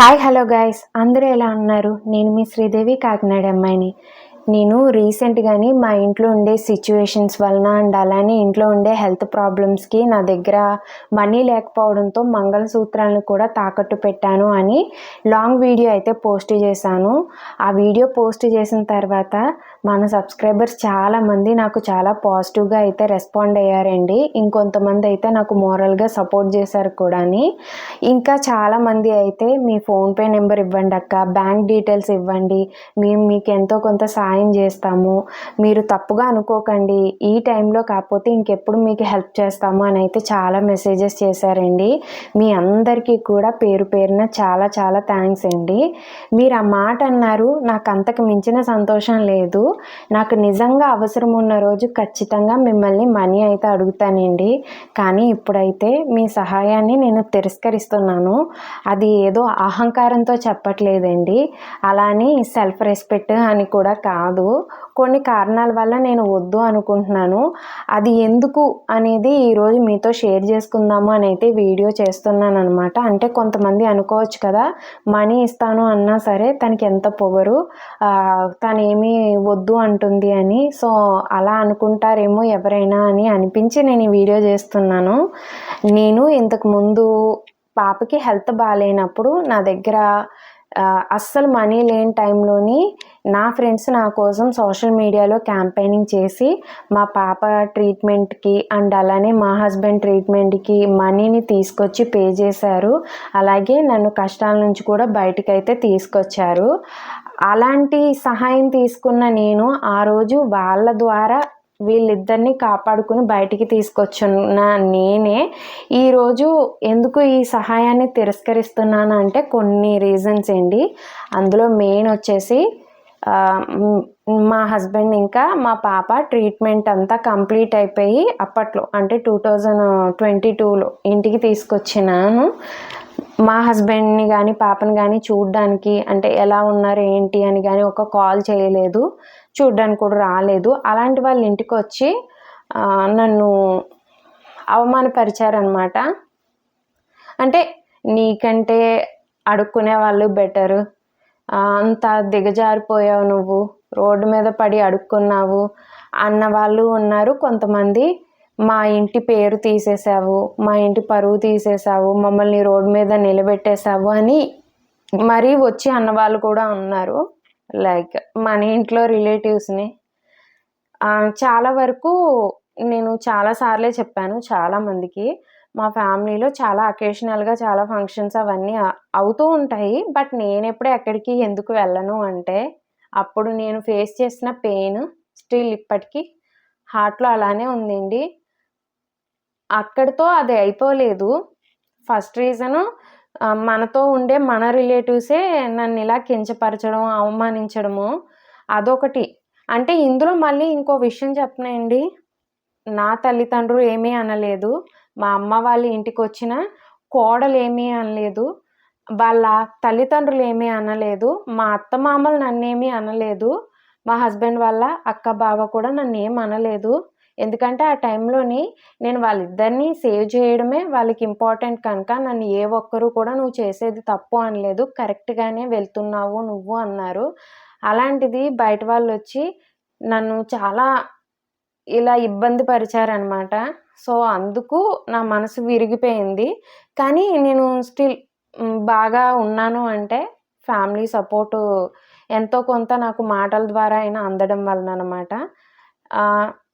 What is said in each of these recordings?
Hi hello guys అందరూ ఎలా ఉన్నారు? నేను మీ శ్రీదేవి కాకినాడ అమ్మాయిని. నేను రీసెంట్గాని మా ఇంట్లో ఉండే సిచ్యువేషన్స్ వలన అండ్ అలానే ఇంట్లో ఉండే హెల్త్ ప్రాబ్లమ్స్కి నా దగ్గర మనీ లేకపోవడంతో మంగళసూత్రాలను కూడా తాకట్టు పెట్టాను అని లాంగ్ వీడియో అయితే పోస్ట్ చేశాను. ఆ వీడియో పోస్ట్ చేసిన తర్వాత మన సబ్స్క్రైబర్స్ చాలామంది నాకు చాలా పాజిటివ్గా అయితే రెస్పాండ్ అయ్యారండి. ఇంకొంతమంది అయితే నాకు మోరల్గా సపోర్ట్ చేశారు కూడా ఇంకా చాలామంది అయితే మీ ఫోన్పే నెంబర్ ఇవ్వండి అక్క బ్యాంక్ డీటెయిల్స్ ఇవ్వండి. మేము మీకు ఎంతో కొంత సాయం చేస్తాము? మీరు తప్పుగా అనుకోకండి. ఈ టైంలో కాకపోతే ఇంకెప్పుడు మీకు హెల్ప్ చేస్తాము అని అయితే చాలా మెసేజెస్ చేశారండి. మీ అందరికీ కూడా పేరు పేరున చాలా చాలా థ్యాంక్స్ అండి. మీరు ఆ మాట అన్నారు. నాకు అంతకు మించిన సంతోషం లేదు. నాకు నిజంగా అవసరం ఉన్న రోజు ఖచ్చితంగా మిమ్మల్ని మనీ అయితే అడుగుతానండి. కానీ ఇప్పుడైతే మీ సహాయాన్ని నేను తిరస్కరిస్తున్నాను. అది ఏదో అహంకారంతో చెప్పట్లేదండి. అలానే సెల్ఫ్ రెస్పెక్ట్ అని కూడా కాదు. కొన్ని కారణాల వల్ల నేను వద్దు అనుకుంటున్నాను. అది ఎందుకు అనేది ఈరోజు మీతో షేర్ చేసుకుందాము అని అయితే వీడియో చేస్తున్నాను అనమాట అంటే కొంతమంది అనుకోవచ్చు కదా మనీ ఇస్తాను అన్నా సరే తనకి ఎంత పొగరు తను ఏమీ వద్దు అంటుంది అని. సో అలా అనుకుంటారేమో ఎవరైనా అని అనిపించి నేను ఈ వీడియో చేస్తున్నాను. నేను ఇంతకు ముందు పాపకి హెల్త్ బాగాలేనప్పుడు నా దగ్గర అస్సలు మనీ లేని టైంలోని నా ఫ్రెండ్స్ నా కోసం సోషల్ మీడియాలో క్యాంపెయినింగ్ చేసి మా పాప ట్రీట్మెంట్కి అండ్ అలానే మా హస్బెండ్ ట్రీట్మెంట్కి మనీని తీసుకొచ్చి పే చేశారు. అలాగే నన్ను కష్టాల నుంచి కూడా బయటకైతే తీసుకొచ్చారు. అలాంటి సహాయం తీసుకున్న నేను ఆ రోజు వాళ్ళ ద్వారా వీళ్ళిద్దరిని కాపాడుకుని బయటికి తీసుకొచ్చున్న నేనే. ఈరోజు ఎందుకు ఈ సహాయాన్ని తిరస్కరిస్తున్నాను అంటే కొన్ని రీజన్స్ అండి. అందులో మెయిన్ వచ్చేసి మా హస్బెండ్ ఇంకా మా పాప ట్రీట్మెంట్ అంతా కంప్లీట్ అయిపోయి అప్పట్లో అంటే టూ థౌజండ్ ట్వంటీ టూలో ఇంటికి తీసుకొచ్చినాను. మా హస్బెండ్ని కానీ పాపని కానీ చూడడానికి అంటే ఎలా ఉన్నారు ఏంటి అని కానీ ఒక కాల్ చేయలేదు. చూడడానికి కూడా రాలేదు. అలాంటి వాళ్ళ ఇంటికి వచ్చి నన్ను అవమానపరిచారనమాట అంటే నీకంటే అడుక్కునే వాళ్ళు బెటరు. అంత దిగజారిపోయావు నువ్వు. రోడ్డు మీద పడి అడుక్కున్నావు. అన్న వాళ్ళు ఉన్నారు కొంతమంది. మా ఇంటి పేరు తీసేసావు మా ఇంటి పరువు తీసేసావు మమ్మల్ని రోడ్డు మీద నిలబెట్టేశావు అని మరీ వచ్చి అన్నవాళ్ళు కూడా ఉన్నారు. లైక్ మన ఇంట్లో రిలేటివ్స్ని. చాలా వరకు నేను చాలా సార్లే చెప్పాను చాలామందికి మా ఫ్యామిలీలో చాలా అకేషనల్గా చాలా ఫంక్షన్స్ అవన్నీ అవుతూ ఉంటాయి. బట్ నేను ఎప్పుడు ఎక్కడికి ఎందుకు వెళ్ళను అంటే అప్పుడు నేను ఫేస్ చేసిన పెయిన్ స్టిల్ ఇప్పటికీ హార్ట్లో అలానే ఉందండి. అక్కడితో అది అయిపోలేదు. ఫస్ట్ రీజను మనతో ఉండే మన రిలేటివ్సే నన్ను ఇలా కించపరచడం అవమానించడము అదొకటి. అంటే ఇందులో మళ్ళీ ఇంకో విషయం చెప్పనండి. నా తల్లిదండ్రులు ఏమీ అనలేదు. మా అమ్మ వాళ్ళ ఇంటికి వచ్చిన కోడలు ఏమీ అనలేదు. వాళ్ళ తల్లిదండ్రులు ఏమీ అనలేదు. మా అత్త మామలు నన్నేమీ అనలేదు. మా హస్బెండ్ వాళ్ళ అక్క బావ కూడా నన్ను ఏం అనలేదు. ఎందుకంటే ఆ టైంలోని నేను వాళ్ళిద్దరిని సేవ్ చేయడమే వాళ్ళకి ఇంపార్టెంట్ కనుక నన్ను ఏ ఒక్కరు కూడా నువ్వు చేసేది తప్పు అనలేదు కరెక్ట్గానే వెళ్తున్నావు నువ్వు అన్నారు. అలాంటిది బయట వాళ్ళు వచ్చి నన్ను చాలా ఇలా ఇబ్బంది పరిచారనమాట. సో అందుకు నా మనసు విరిగిపోయింది. కానీ నేను స్టిల్ బాగా ఉన్నాను అంటే ఫ్యామిలీ సపోర్టు ఎంతో కొంత నాకు మాటల ద్వారా అయినా అందడం వలన అనమాట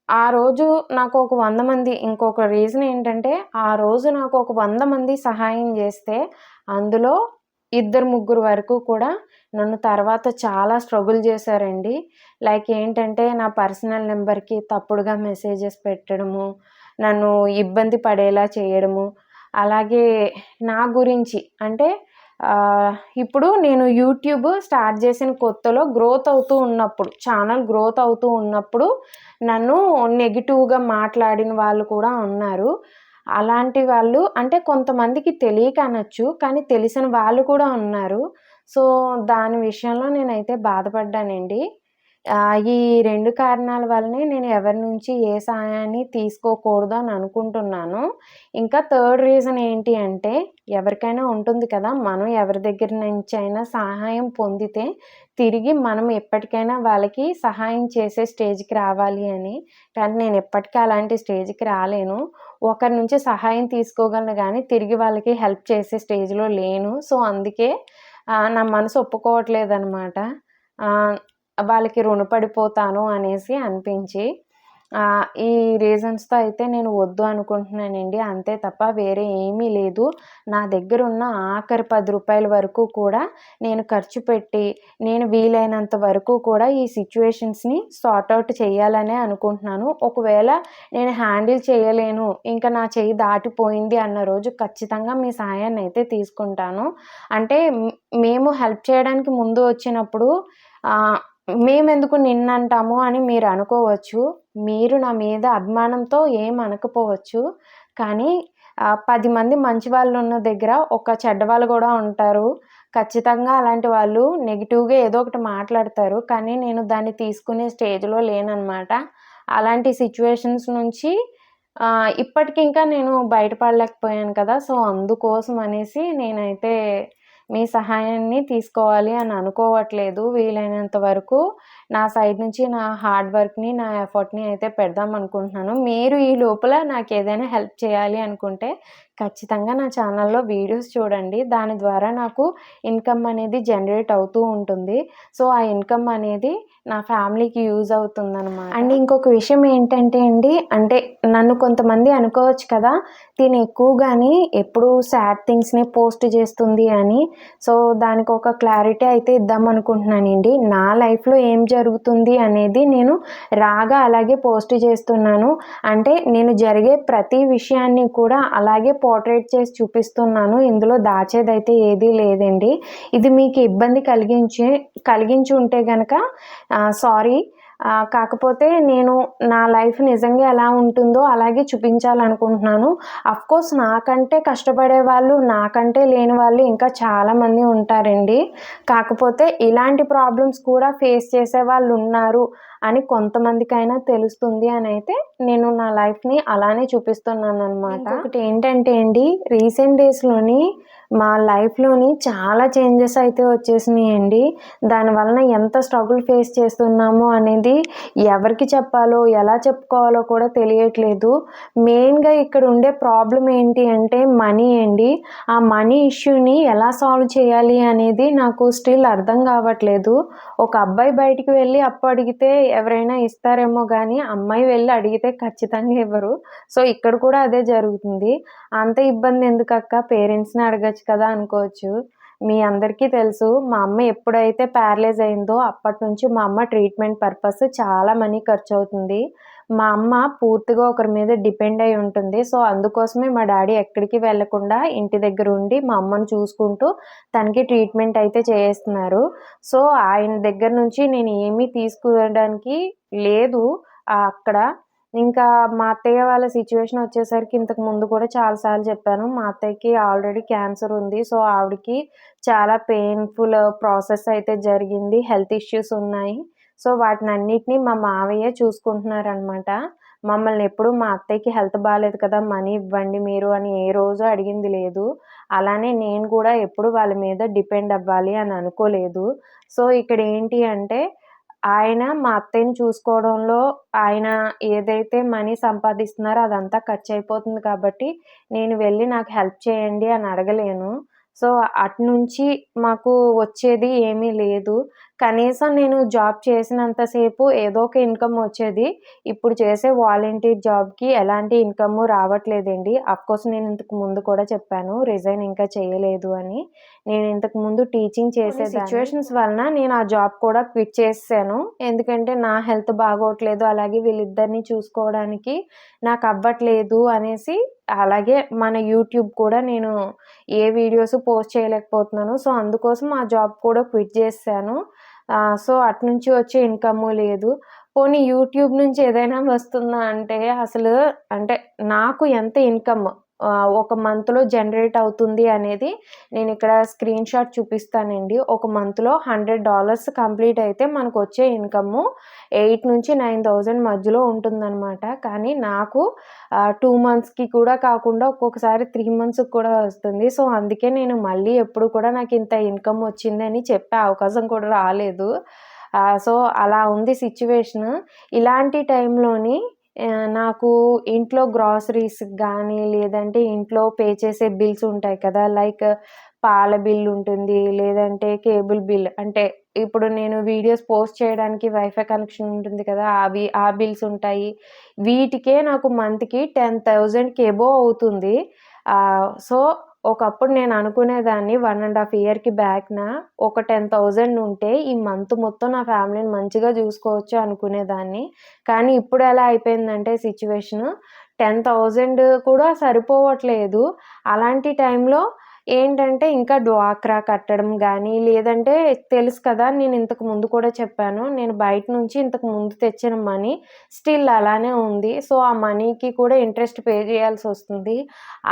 ఆ రోజు నాకు ఒక వంద మంది ఇంకొక రీజన్ ఏంటంటే ఆ రోజు నాకు ఒక వంద మంది సహాయం చేస్తే అందులో ఇద్దరు ముగ్గురు వరకు కూడా నన్ను తర్వాత చాలా స్ట్రగుల్ చేశారండి. లైక్ ఏంటంటే నా పర్సనల్ నెంబర్కి తప్పుడుగా మెసేజెస్ పెట్టడము నన్ను ఇబ్బంది పడేలా చేయడము. అలాగే నా గురించి అంటే ఇప్పుడు నేను యూట్యూబ్ స్టార్ట్ చేసిన కొత్తలో గ్రోత్ అవుతూ ఉన్నప్పుడు ఛానల్ గ్రోత్ అవుతూ ఉన్నప్పుడు నన్ను నెగిటివ్గా మాట్లాడిన వాళ్ళు కూడా ఉన్నారు. అలాంటి వాళ్ళు అంటే కొంతమందికి తెలియక అనొచ్చు కానీ తెలిసిన వాళ్ళు కూడా ఉన్నారు. సో దాని విషయంలో నేనైతే బాధపడ్డానండి. ఈ రెండు కారణాల వల్లనే నేను ఎవరి నుంచి ఏ సహాయాన్ని తీసుకోకూడదు అని అనుకుంటున్నాను. ఇంకా థర్డ్ రీజన్ ఏంటి అంటే, ఎవరికైనా ఉంటుంది కదా! మనం ఎవరి దగ్గర నుంచి అయినా సహాయం పొందితే, తిరిగి మనం ఎప్పటికైనా వాళ్ళకి సహాయం చేసే స్టేజ్‌కి రావాలి అని. కానీ నేను ఎప్పటికీ అలాంటి స్టేజ్‌కి రాలేను. ఒకరి నుంచి సహాయం తీసుకోగలను కానీ తిరిగి వాళ్ళకి హెల్ప్ చేసే స్టేజ్‌లో లేను. సో, అందుకే నా మనసు ఒప్పుకోవట్లేదనమాట. అనమాట వాళ్ళకి రుణపడిపోతాను అనేసి అనిపించి, ఈ రీజన్స్‌తో అయితే నేను వద్దు అనుకుంటున్నానండి. అంతే తప్ప వేరే ఏమీ లేదు. నా దగ్గర ఉన్న ఆఖరి పది రూపాయల వరకు కూడా నేను ఖర్చు పెట్టి, నేను వీలైనంత వరకు కూడా ఈ సిచ్యువేషన్స్ని సార్ట్ చేయాలనే అనుకుంటున్నాను. ఒకవేళ నేను హ్యాండిల్ చేయలేను, ఇంకా నా చెయ్యి దాటిపోయింది అన్న రోజు ఖచ్చితంగా మీ సహాయాన్నయితే తీసుకుంటాను. అంటే మేము హెల్ప్ చేయడానికి ముందు వచ్చినప్పుడు మేమెందుకు నిన్నంటాము అని మీరు అనుకోవచ్చు. మీరు నా మీద అభిమానంతో ఏం అనకపోవచ్చు. కానీ పది మంది మంచి వాళ్ళు ఉన్న దగ్గర ఒక చెడ్డవాళ్ళు కూడా ఉంటారు. ఖచ్చితంగా అలాంటి వాళ్ళు నెగిటివ్గా ఏదో ఒకటి మాట్లాడతారు. కానీ నేను దాన్ని తీసుకునే స్టేజ్‌లో లేననమాట. అలాంటి సిచ్యువేషన్స్ నుంచి ఇప్పటికింకా ఇప్పటికి ఇంకా నేను బయటపడలేకపోయాను కదా! సో, అందుకోసం అనేసి నేనైతే మీ సహాయాన్ని తీసుకోవాలి అని అనుకోవట్లేదు. వీలైనంత వరకు నా సైడ్ నుంచి నా హార్డ్ వర్క్‌ని, నా ఎఫర్ట్‌ని అయితే పెడదాం అనుకుంటున్నాను. మీరు ఈ లోపల నాకు ఏదైనా హెల్ప్ చేయాలి అనుకుంటే, ఖచ్చితంగా నా ఛానల్‌లో వీడియోస్ చూడండి. దాని ద్వారా నాకు ఇన్‌కమ్ అనేది జనరేట్ అవుతూ ఉంటుంది. సో, ఆ ఇన్‌కమ్ అనేది నా ఫ్యామిలీకి యూజ్ అవుతుందన్నమాట అండ్ ఇంకొక విషయం ఏంటంటే అండి, అంటే నన్ను కొంతమంది అనుకోవచ్చు కదా! తిని ఎక్కువగాని ఎప్పుడు సాడ్ థింగ్స్ని పోస్ట్ చేస్తుంది అని. సో, దానికి ఒక క్లారిటీ అయితే ఇద్దామనుకుంటున్నానండి. నా లైఫ్‌లో ఏం జరుగుతుంది అనేది నేను రాగా అలాగే పోస్ట్ చేస్తున్నాను. అంటే నేను జరిగే ప్రతి విషయాన్ని కూడా అలాగే పోర్ట్రేట్ చేసి చూపిస్తున్నాను. ఇందులో దాచేదైతే ఏదీ లేదండి. ఇది మీకు ఇబ్బంది కలిగించి కలిగించి ఉంటే గనక సారీ. కాకపోతే నేను నా లైఫ్ నిజంగా ఎలా ఉంటుందో అలాగే చూపించాలనుకుంటున్నాను. కోర్స్ నాకంటే కష్టపడే వాళ్ళు, నాకంటే లేని వాళ్ళు ఇంకా చాలామంది ఉంటారండి. కాకపోతే ఇలాంటి ప్రాబ్లమ్స్ కూడా ఫేస్ చేసే వాళ్ళు ఉన్నారు అని కొంతమందికైనా తెలుస్తుంది అనైతే నేను నా లైఫ్‌ని అలానే చూపిస్తున్నాననమాట. ఇంకొకటి ఏంటంటే అండి, రీసెంట్ డేస్‌లోని మా లైఫ్‌లోని చాలా చేంజెస్ అయితే వచ్చేసినాయండి. దాని వలన ఎంత స్ట్రగుల్ ఫేస్ చేస్తున్నామో అనేది ఎవరికి చెప్పాలో, ఎలా చెప్పుకోవాలో కూడా తెలియట్లేదు. మెయిన్‌గా ఇక్కడ ఉండే ప్రాబ్లమ్ ఏంటి అంటే మనీ అండి. ఆ మనీ ఇష్యూని ఎలా సాల్వ్ చేయాలి అనేది నాకు స్టిల్ అర్థం కావట్లేదు. ఒక అబ్బాయి బయటికి వెళ్ళి అప్పు అడిగితే ఎవరైనా ఇస్తారేమో కానీ అమ్మాయి వెళ్ళి అడిగితే ఖచ్చితంగా ఇవ్వరు. సో, ఇక్కడ కూడా అదే జరుగుతుంది. అంత ఇబ్బంది ఎందుకక్క పేరెంట్స్‌ని అడగచ్చు కదా! అనుకోవచ్చు. మీ అందరికీ తెలుసు మా అమ్మ ఎప్పుడైతే ప్యారలైజ్ అయిందో అప్పటినుంచి మా అమ్మ ట్రీట్మెంట్ పర్పస్ చాలా మనీ ఖర్చు అవుతుంది మా అమ్మ పూర్తిగా ఒకరి మీద డిపెండ్ అయి ఉంటుంది. సో, అందుకోసమే మా డాడీ ఎక్కడికి వెళ్ళకుండా ఇంటి దగ్గర ఉండి మా అమ్మని చూసుకుంటూ తనకి ట్రీట్మెంట్ అయితే చేయిస్తున్నారు. సో, ఆయన దగ్గర నుంచి నేను ఏమీ తీసుకోవడానికి లేదు అక్కడ. ఇంకా మా అత్తయ్య వాళ్ళ సిచ్యువేషన్ వచ్చేసరికి ఇంతకు ముందు కూడా చాలా సార్లు చెప్పాను. మా అత్తయ్యకి ఆల్రెడీ క్యాన్సర్ ఉంది. సో, ఆవిడకి చాలా పెయిన్‌ఫుల్ ప్రాసెస్ అయితే జరిగింది. హెల్త్ ఇష్యూస్ ఉన్నాయి. సో, వాటిని అన్నిటినీ మా మావయ్య చూసుకుంటున్నారనమాట. మమ్మల్ని ఎప్పుడు మా అత్తయ్యకి హెల్త్ బాగాలేదు కదా! మనీ ఇవ్వండి మీరు అని ఏ రోజు అడిగింది లేదు. అలానే నేను కూడా ఎప్పుడు వాళ్ళ మీద డిపెండ్ అవ్వాలి అని అనుకోలేదు. సో, ఇక్కడ ఏంటి అంటే ఆయన మా అత్తయ్యని చూసుకోవడంలో ఆయన ఏదైతే మనీ సంపాదిస్తున్నారో అదంతా ఖర్చు అయిపోతుంది కాబట్టి, నేను వెళ్ళి నాకు హెల్ప్ చేయండి అని అడగలేను. సో, అటు నుంచి మాకు వచ్చేది ఏమీ లేదు. కనీసం నేను జాబ్ చేసినంత సేపు ఏదో ఒక ఇన్‌కమ్ వచ్చేది. ఇప్పుడు చేసే వాలంటీర్ జాబ్‌కి ఎలాంటి ఇన్‌కమ్ రావట్లేదండి. అఫ్‌కోర్స్ నేను ఇంతకు ముందు కూడా చెప్పాను. రిజైన్ ఇంకా చేయలేదు అని. నేను ఇంతకు ముందు టీచింగ్ చేసేదాన్ని. సిట్యుయేషన్స్ వలన నేను ఆ జాబ్ కూడా క్విట్ చేసేసాను. ఎందుకంటే నా హెల్త్ బాగోట్లేదు. అలాగే వీళ్ళిద్దరిని చూసుకోవడానికి నాకు అవ్వట్లేదు అనేసి అలాగే మన యూట్యూబ్ కూడా నేను ఏ వీడియోస్ పోస్ట్ చేయలేకపోతున్నాను. సో, అందుకోసం ఆ జాబ్ కూడా క్విట్ చేసేసాను. సో అటు నుంచి వచ్చే ఇన్కమ్ లేదు. పోనీ యూట్యూబ్ నుంచి ఏదైనా వస్తుందా అంటే అసలు అంటే నాకు ఎంత ఇన్‌కమ్ ఒక మంత్‌లో జనరేట్ అవుతుంది అనేది నేను ఇక్కడ స్క్రీన్ షాట్ చూపిస్తానండి. ఒక మంత్‌లో $100 కంప్లీట్ అయితే మనకు వచ్చే ఇన్కమ్ ఎయిట్ నుంచి నైన్ థౌజండ్ మధ్యలో ఉంటుందన్నమాట కానీ నాకు టూ మంత్స్‌కి కూడా కాకుండా ఒక్కొక్కసారి త్రీ మంత్స్‌కి కూడా వస్తుంది. సో, అందుకే నేను మళ్ళీ ఎప్పుడు కూడా నాకు ఇంత ఇన్‌కమ్ వచ్చిందని చెప్పే అవకాశం కూడా రాలేదు. సో, అలా ఉంది సిట్యుయేషను. ఇలాంటి టైంలోని నాకు ఇంట్లో గ్రాసరీస్ కానీ లేదంటే ఇంట్లో పే చేసే బిల్స్ ఉంటాయి కదా! లైక్ పాల బిల్ ఉంటుంది. లేదంటే కేబుల్ బిల్ అంటే ఇప్పుడు నేను వీడియోస్ పోస్ట్ చేయడానికి వైఫై కనెక్షన్ ఉంటుంది కదా! అవి ఆ బిల్స్ ఉంటాయి. వీటికే నాకు మంత్‌కి 10,000కి అబోవ్ అవుతుంది. సో, ఒకప్పుడు నేను అనుకునేదాన్ని వన్ అండ్ హాఫ్ ఇయర్‌కి బ్యాక్‌న ఒక 10,000 ఉంటే ఈ మంత్ మొత్తం నా ఫ్యామిలీని మంచిగా చూసుకోవచ్చు అనుకునేదాన్ని. కానీ ఇప్పుడు ఎలా అయిపోయిందంటే సిచువేషన్ టెన్ థౌజండ్ కూడా సరిపోవట్లేదు. అలాంటి టైంలో ఏంటంటే ఇంకా డ్వాక్రా కట్టడం కానీ లేదంటే తెలుసు కదా! నేను ఇంతకు ముందు కూడా చెప్పాను. నేను బయట నుంచి ఇంతకు ముందు తెచ్చిన మనీ స్టిల్ అలానే ఉంది. సో, ఆ మనీకి కూడా ఇంట్రెస్ట్ పే చేయాల్సి వస్తుంది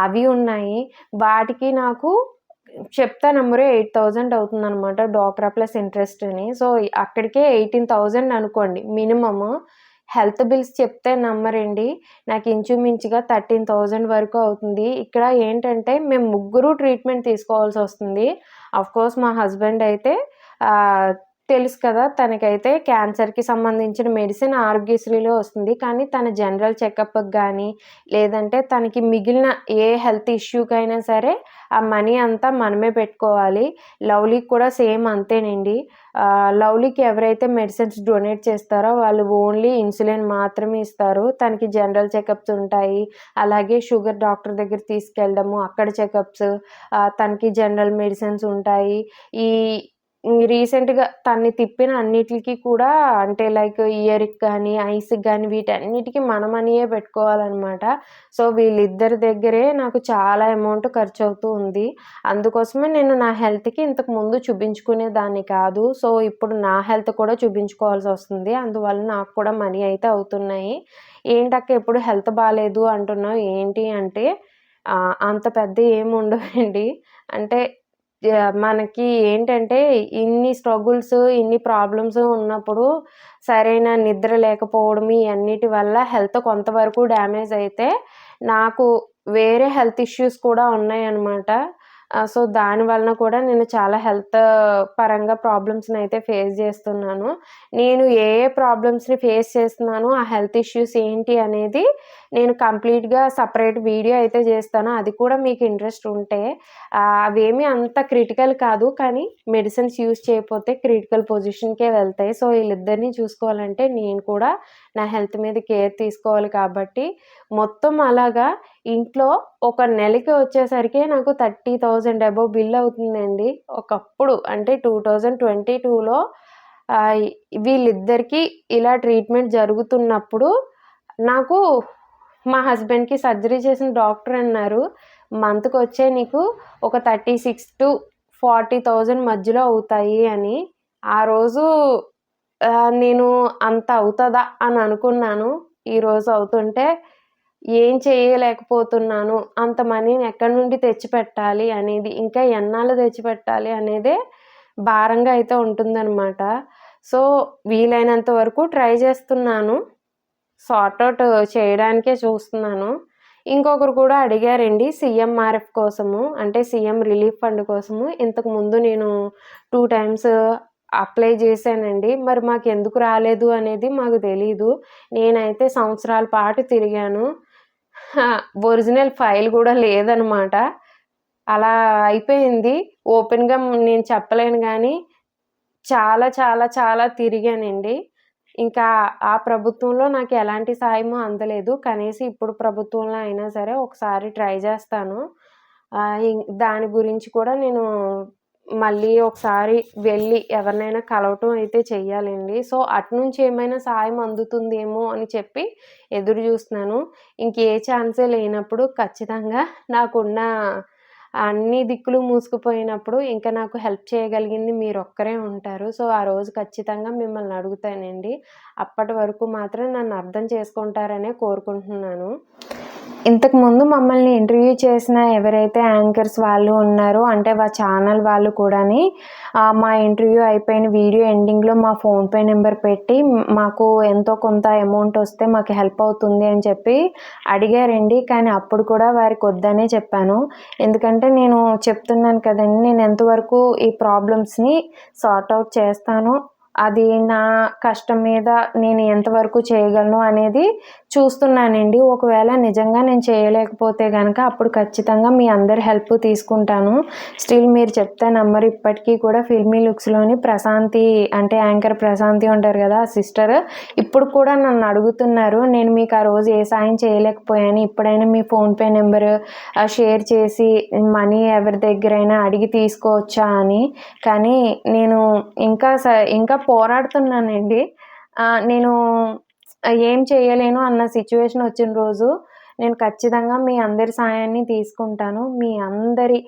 అవి ఉన్నాయి. వాటికి నాకు చెప్తా నంబరే 8,000 అవుతుందనమాట. డ్వాక్రా ప్లస్ ఇంట్రెస్ట్ అని. సో, అక్కడికే 18,000 అనుకోండి మినిమము. హెల్త్ బిల్స్ చెప్తే నమ్మరండి. నాకు ఇంచుమించుగా 13,000 వరకు అవుతుంది. ఇక్కడ ఏంటంటే మేము ముగ్గురు ట్రీట్మెంట్ తీసుకోవాల్సి వస్తుంది ఆఫ్‌కోర్స్ మా హస్బెండ్ అయితే తెలుసు కదా! తనకైతే క్యాన్సర్‌కి సంబంధించిన మెడిసిన్ ఆరోగ్యశ్రీలో వస్తుంది. కానీ తన జనరల్ చెకప్‌కి కానీ లేదంటే తనకి మిగిలిన ఏ హెల్త్ ఇష్యూకైనా సరే ఆ మనీ అంతా మనమే పెట్టుకోవాలి. లవ్లీకి కూడా సేమ్ అంతేనండి. లవ్లీకి ఎవరైతే మెడిసిన్స్ డొనేట్ చేస్తారో వాళ్ళు ఓన్లీ ఇన్సులిన్ మాత్రమే ఇస్తారు. తనకి జనరల్ చెకప్స్ ఉంటాయి. అలాగే షుగర్ డాక్టర్ దగ్గర తీసుకెళ్ళడము, అక్కడ చెకప్స్ తనకి జనరల్ మెడిసిన్స్ ఉంటాయి. ఈ రీసెంట్‌గా తన్ని తిప్పిన అన్నిటికి కూడా అంటే లైక్ ఇయర్‌కి కానీ ఐస్‌కి కానీ వీటన్నిటికి మన మనీయే సో, వీళ్ళిద్దరి దగ్గరే నాకు చాలా అమౌంట్ ఖర్చు అవుతూ ఉంది. అందుకోసమే నేను నా హెల్త్‌కి ఇంతకు ముందు చూపించుకునే దాన్ని కాదు. సో, ఇప్పుడు నా హెల్త్ కూడా చూపించుకోవాల్సి వస్తుంది అందువల్ల నాకు కూడా మనీ అయితే అవుతున్నాయి. ఏంటక్క ఎప్పుడు హెల్త్ బాగాలేదు అంటున్నావు ఏంటి అంటే అంత పెద్ద ఏమి ఉండవండి. అంటే మనకి ఏంటంటే ఇన్ని స్ట్రగుల్స్, ఇన్ని ప్రాబ్లమ్స్ ఉన్నప్పుడు సరైన నిద్ర లేకపోవడం ఇవన్నిటి వల్ల హెల్త్ కొంతవరకు డ్యామేజ్ అయితే నాకు వేరే హెల్త్ ఇష్యూస్ కూడా ఉన్నాయన్నమాట. సో, దాని వలన కూడా నేను చాలా హెల్త్ పరంగా ప్రాబ్లమ్స్ని అయితే ఫేస్ చేస్తున్నాను. నేను ఏ ఏ ప్రాబ్లమ్స్‌ని ఫేస్ చేస్తున్నాను, ఆ హెల్త్ ఇష్యూస్ ఏంటి అనేది నేను కంప్లీట్‌గా సపరేట్ వీడియో అయితే చేస్తాను. అది కూడా మీకు ఇంట్రెస్ట్ ఉంటే అవేమి అవేమీ అంత క్రిటికల్ కాదు. కానీ మెడిసిన్స్ యూజ్ చేయకపోతే క్రిటికల్ పొజిషన్‌కే వెళ్తాయి. సో, వీళ్ళిద్దరిని చూసుకోవాలంటే నేను కూడా నా హెల్త్ మీద కేర్ తీసుకోవాలి కాబట్టి మొత్తం అలాగా ఇంట్లో ఒక నెలకి వచ్చేసరికి నాకు థౌజండ్ అబోవ్ బిల్ అవుతుందండి. ఒకప్పుడు అంటే టూ థౌజండ్ ట్వంటీ టూలో వీళ్ళిద్దరికీ ఇలా ట్రీట్మెంట్ జరుగుతున్నప్పుడు నాకు మా హస్బెండ్‌కి సర్జరీ చేసిన డాక్టర్ అన్నారు. మంత్కి వచ్చే నీకు ఒక 36,000-40,000 మధ్యలో అవుతాయి అని. ఆ రోజు నేను అంత అవుతుందా అని అనుకున్నాను. ఈరోజు అవుతుంటే ఏం చేయలేకపోతున్నాను. అంత మనీని ఎక్కడి నుండి తెచ్చిపెట్టాలి అనేది, ఇంకా ఎన్నాళ్ళు తెచ్చిపెట్టాలి అనేదే భారంగా అయితే ఉంటుందనమాట. సో, వీలైనంత వరకు ట్రై చేస్తున్నాను. సార్ట్ ఔట్ చేయడానికే చూస్తున్నాను. ఇంకొకరు కూడా అడిగారండి సీఎంఆర్ఎఫ్ కోసము. అంటే సీఎం రిలీఫ్ ఫండ్ కోసము. ఇంతకు ముందు నేను టూ టైమ్స్ అప్లై చేశానండి. మరి మాకు ఎందుకు రాలేదు అనేది మాకు తెలీదు. నేనైతే సంవత్సరాల పాటు తిరిగాను. ఒరిజినల్ ఫైల్ కూడా లేదనమాట. అలా అయిపోయింది. ఓపెన్‌గా నేను చెప్పలేను కానీ చాలా చాలా చాలా తిరిగానండి. ఇంకా ఆ ప్రభుత్వంలో నాకు ఎలాంటి సాయము అందలేదు. కనీసం ఇప్పుడు ప్రభుత్వంలో అయినా సరే ఒకసారి ట్రై చేస్తాను. దాని గురించి కూడా నేను మళ్ళీ ఒకసారి వెళ్ళి ఎవరినైనా కలవటం అయితే చెయ్యాలండి. సో, అటునుంచి ఏమైనా సాయం అందుతుందేమో అని చెప్పి ఎదురు చూస్తున్నాను. ఇంకే ఛాన్సే లేనప్పుడు ఖచ్చితంగా నాకున్న అన్ని దిక్కులు మూసుకుపోయినప్పుడు ఇంకా నాకు హెల్ప్ చేయగలిగింది మీరు ఒక్కరే ఉంటారు. సో, ఆ రోజు ఖచ్చితంగా మిమ్మల్ని అడుగుతానండి. అప్పటి వరకు మాత్రం నన్ను అర్థం చేసుకుంటారనే కోరుకుంటున్నాను. ఇంతకుముందు మమ్మల్ని ఇంటర్వ్యూ చేసిన ఎవరైతే యాంకర్స్ వాళ్ళు ఉన్నారో అంటే వా ఛానల్ వాళ్ళు కూడాని మా ఇంటర్వ్యూ అయిపోయిన వీడియో ఎండింగ్లో మా ఫోన్పే నెంబర్ పెట్టి మాకు ఎంతో కొంత అమౌంట్ వస్తే మాకు హెల్ప్ అవుతుంది అని చెప్పి అడిగారండి. కానీ అప్పుడు కూడా వారికి వద్దనే చెప్పాను. ఎందుకంటే నేను చెప్తున్నాను కదండి నేను ఎంతవరకు ఈ ప్రాబ్లమ్స్ని సార్ట్ అవుట్ చేస్తాను అది నా కష్టం మీద నేను ఎంతవరకు చేయగలను అనేది చూస్తున్నానండి. ఒకవేళ నిజంగా నేను చేయలేకపోతే కనుక అప్పుడు ఖచ్చితంగా మీ అందరి హెల్ప్ తీసుకుంటాను. స్టిల్ మీరు చెప్తే నెంబర్ ఇప్పటికీ కూడా ఫిల్మీ లుక్స్లోని ప్రశాంతి అంటే యాంకర్ ప్రశాంతి ఉంటారు కదా ఆ సిస్టర్. ఇప్పుడు కూడా నన్ను అడుగుతున్నారు నేను మీకు ఆ రోజు ఏ సాయం చేయలేకపోయాను. ఇప్పుడైనా మీ ఫోన్పే నెంబర్ షేర్ చేసి మనీ ఎవరి దగ్గరైనా అడిగి తీసుకోవచ్చా అని. కానీ నేను ఇంకా స ఇంకా పోరాడుతున్నానండి. నేను ఏం చేయలేను అన్న సిచ్యువేషన్ వచ్చిన రోజు నేను ఖచ్చితంగా మీ అందరి సాయాన్ని తీసుకుంటాను. మీ అందరి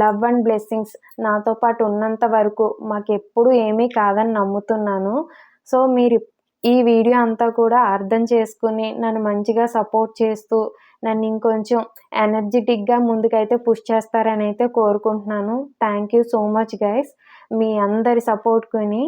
లవ్ అండ్ బ్లెస్సింగ్స్ నాతో పాటు ఉన్నంత వరకు మాకు ఎప్పుడు ఏమీ కాదని నమ్ముతున్నాను. సో మీరు ఈ వీడియో అంతా కూడా అర్థం చేసుకుని నన్ను మంచిగా సపోర్ట్ చేస్తూ నన్ను ఇంకొంచెం ఎనర్జెటిక్గా ముందుకైతే పుష్ చేస్తారని అయితే కోరుకుంటున్నాను. Thank you so much guys మీ అందరి సపోర్ట్కుని